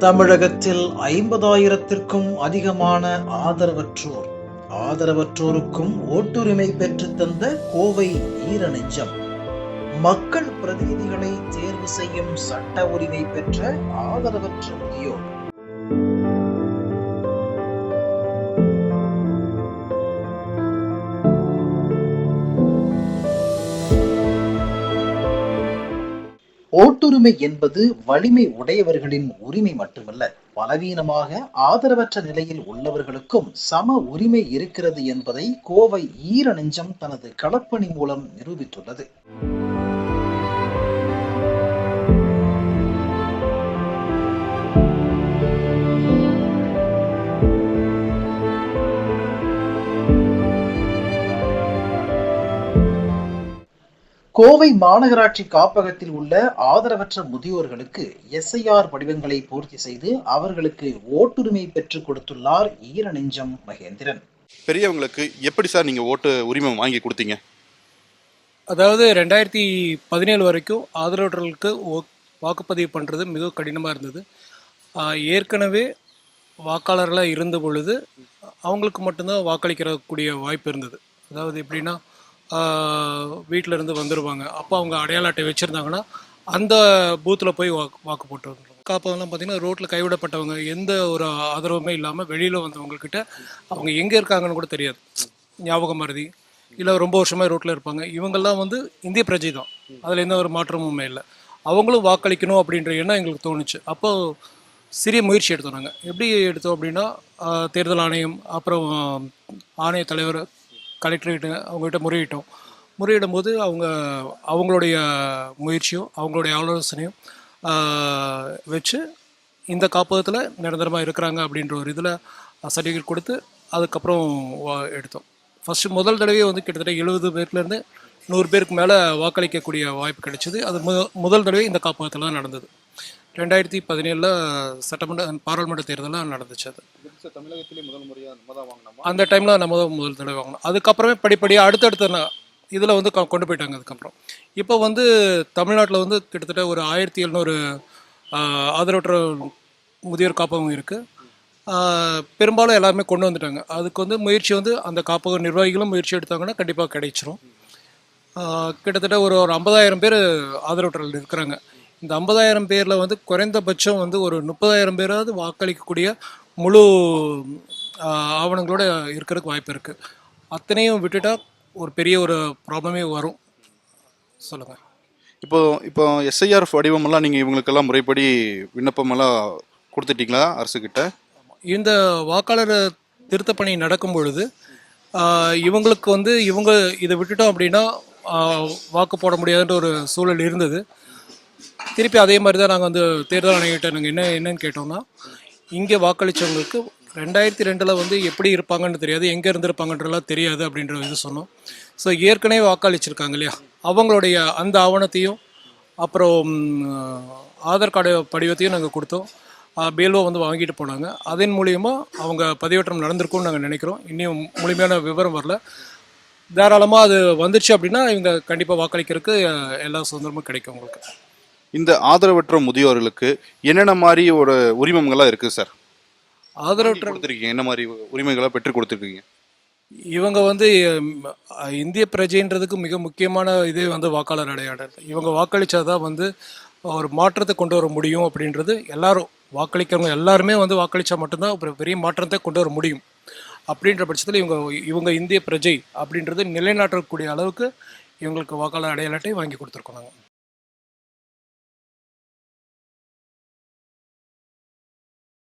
தமிழகத்தில் ஐம்பதாயிரத்திற்கும் அதிகமான ஆதரவற்றோர். ஆதரவற்றோருக்கும் ஓட்டுரிமை பெற்றுத் தந்த கோவை ஈரநெஞ்சம். மக்கள் பிரதிநிதிகளை தேர்வு செய்யும் சட்ட உரிமை பெற்ற ஆதரவற்ற முதியோர். ஓட்டுரிமை என்பது வலிமை உடையவர்களின் உரிமை மட்டுமல்ல பலவீனமாக ஆதரவற்ற நிலையில் உள்ளவர்களுக்கும் சம உரிமை இருக்கிறது என்பதை கோவை ஈரநெஞ்சம் தனது களப்பணி மூலம் நிரூபித்துள்ளது. கோவை மாநகராட்சி காப்பகத்தில் உள்ள ஆதரவற்ற முதியோர்களுக்கு எஸ்ஐஆர் படிவங்களை பூர்த்தி செய்து அவர்களுக்கு ஓட்டுரிமை பெற்றுக் கொடுத்துள்ளார் ஈரநெஞ்சம் மகேந்திரன். பெரியவங்களுக்கு எப்படி சார் நீங்கள் ஓட்டு உரிமை வாங்கி கொடுத்தீங்க? அதாவது ரெண்டாயிரத்தி பதினேழு வரைக்கும் ஆதரவற்றர்களுக்கு ஓ- வாக்குப்பதிவு பண்ணுறது மிக கடினமாக இருந்தது. ஏற்கனவே வாக்காளர்களாக இருந்த பொழுது அவங்களுக்கு மட்டும்தான் வாக்களிக்கிறக்கூடிய வாய்ப்பு இருந்தது. அதாவது எப்படின்னா வீட்டில் இருந்து வந்துடுவாங்க அப்போ அவங்க அடையாள அட்டை வச்சுருந்தாங்கன்னா அந்த பூத்தில் போய் வாக்கு வாக்கு போட்டு வந்துடுவாங்க காப்பகம்லாம் பார்த்தீங்கன்னா ரோட்டில் கைவிடப்பட்டவங்க எந்த ஒரு ஆதரவுமே இல்லாமல் வெளியில் வந்தவங்கக்கிட்ட அவங்க எங்கே இருக்காங்கன்னு கூட தெரியாது. ஞாபக மருதி இல்லை ரொம்ப வருஷமாக ரோட்டில் இருப்பாங்க. இவங்கெல்லாம் வந்து இந்திய பிரஜை தான். அதில் எந்த ஒரு மாற்றமுமே இல்லை. அவங்களும் வாக்களிக்கணும் அப்படின்ற எண்ணம் எங்களுக்கு தோணுச்சு. அப்போ சிறிய முயற்சி எடுத்தோம் நாங்கள் எப்படி எடுத்தோம் அப்படின்னா தேர்தல் ஆணையம் அப்புறம் ஆணைய தலைவர் கலெக்டரேட்டு அவங்ககிட்ட முறையிட்டோம். முறையிடும் போது அவங்க அவங்களுடைய முயற்சியும் அவங்களுடைய ஆலோசனையும் வச்சு இந்த காப்பகத்தில் நிரந்தரமாக இருக்கிறாங்க அப்படின்ற ஒரு இதில் சர்டிஃபிகேட் கொடுத்து அதுக்கப்புறம் வா- எடுத்தோம். ஃபஸ்ட்டு முதல் தடவையே வந்து கிட்டத்தட்ட எழுபது பேர்லேருந்து நூறு பேருக்கு மேலே வாக்களிக்கக்கூடிய வாய்ப்பு கிடைச்சிது. அது மு முதல் தடவை இந்த காப்பகத்தில் தான் நடந்தது. ரெண்டாயிரத்தி பதினேழில் சட்டமன்ற பாராளுமன்ற தேர்தலாக நடந்துச்சு அது. தமிழகத்திலே முதல் முறையாக நம்ம தான் வாங்கினோம் அந்த டைமில் நம்ம தான் முதல் தடவை வாங்கினோம். அதுக்கப்புறமே படிப்படியாக அடுத்தடுத்த இதில் வந்து கொண்டு போயிட்டாங்க அதுக்கப்புறம். இப்போ வந்து தமிழ்நாட்டில் வந்து கிட்டத்தட்ட ஒரு ஆயிரத்தி எழுநூறு ஆதரவற்ற முதியோர் காப்பகம் இருக்குது பெரும்பாலும் எல்லாருமே கொண்டு வந்துட்டாங்க. அதுக்கு வந்து முயற்சி வந்து அந்த காப்பக நிர்வாகிகளும் முயற்சி எடுத்தாங்கன்னா கண்டிப்பாக கிடைச்சிரும். கிட்டத்தட்ட ஒரு ஒரு ஐம்பதாயிரம் பேர் ஆதரவற்றல் இருக்கிறாங்க. இந்த ஐம்பதாயிரம் பேரில் வந்து குறைந்தபட்சம் வந்து ஒரு முப்பதாயிரம் பேராவது வாக்களிக்கக்கூடிய முழு ஆவணங்களோட இருக்கிறதுக்கு வாய்ப்பு இருக்குது அத்தனையும் விட்டுட்டா ஒரு பெரிய ஒரு ப்ராப்ளமே வரும். சொல்லுங்கள் இப்போ இப்போ எஸ்ஐஆர் வடிவமெல்லாம் நீங்கள் இவங்களுக்கெல்லாம் முறைப்படி விண்ணப்பமெல்லாம் கொடுத்துட்டீங்களா அரசுக்கிட்ட இந்த வாக்காளர் திருத்தப் பணி நடக்கும் பொழுது இவங்களுக்கு வந்து இவங்க இதை விட்டுட்டோம் அப்படின்னா வாக்கு போட முடியாதுன்ற ஒரு சூழல் இருந்தது. திருப்பி அதே மாதிரி தான் நாங்கள் வந்து தேர்தல் ஆணையிட்ட நாங்கள் என்ன என்னன்னு கேட்டோம்னா இங்கே வாக்களித்தவங்களுக்கு ரெண்டாயிரத்தி ரெண்டில் வந்து எப்படி இருப்பாங்கன்னு தெரியாது எங்கே இருந்திருப்பாங்கன்றலாம் தெரியாது அப்படின்ற இது சொன்னோம். ஸோ ஏற்கனவே வாக்களிச்சிருக்காங்க இல்லையா? அவங்களுடைய அந்த ஆவணத்தையும் அப்புறம் ஆதார் கார்டு படிவத்தையும் நாங்கள் கொடுத்தோம். பேல்வோ வந்து வாங்கிட்டு போனாங்க. அதன் மூலியமாக அவங்க பதிவேற்றம் நடந்திருக்கும்னு நாங்கள் நினைக்கிறோம். இன்னும் முழுமையான விவரம் வரல. தாராளமாக அது வந்துருச்சு அப்படின்னா இவங்க கண்டிப்பாக வாக்களிக்கிறதுக்கு எல்லா சுதந்திரமும் கிடைக்கும் உங்களுக்கு. இந்த ஆதரவற்ற முதியோர்களுக்கு என்னென்ன மாதிரி ஒரு உரிமங்கள்லாம் இருக்குது சார்? ஆதரவற்ற கொடுத்துருக்கீங்க. என்ன மாதிரி உரிமைகளை பெற்று கொடுத்துருக்கீங்க? இவங்க வந்து இந்திய பிரஜைன்றதுக்கு மிக முக்கியமான இதே வந்து வாக்காளர் அடையாளர். இவங்க வாக்களிச்சாதான் வந்து ஒரு மாற்றத்தை கொண்டு வர முடியும் அப்படின்றது எல்லாரும் வாக்களிக்கிறவங்க எல்லாருமே வந்து வாக்களிச்சா மட்டும்தான் ஒரு பெரிய மாற்றத்தை கொண்டு வர முடியும். அப்படின்ற பட்சத்தில் இவங்க இவங்க இந்திய பிரஜை அப்படின்றது நிலைநாட்டக்கூடிய அளவுக்கு இவங்களுக்கு வாக்காளர் அடையாள அட்டை வாங்கி கொடுத்துருக்கோம் நாங்கள்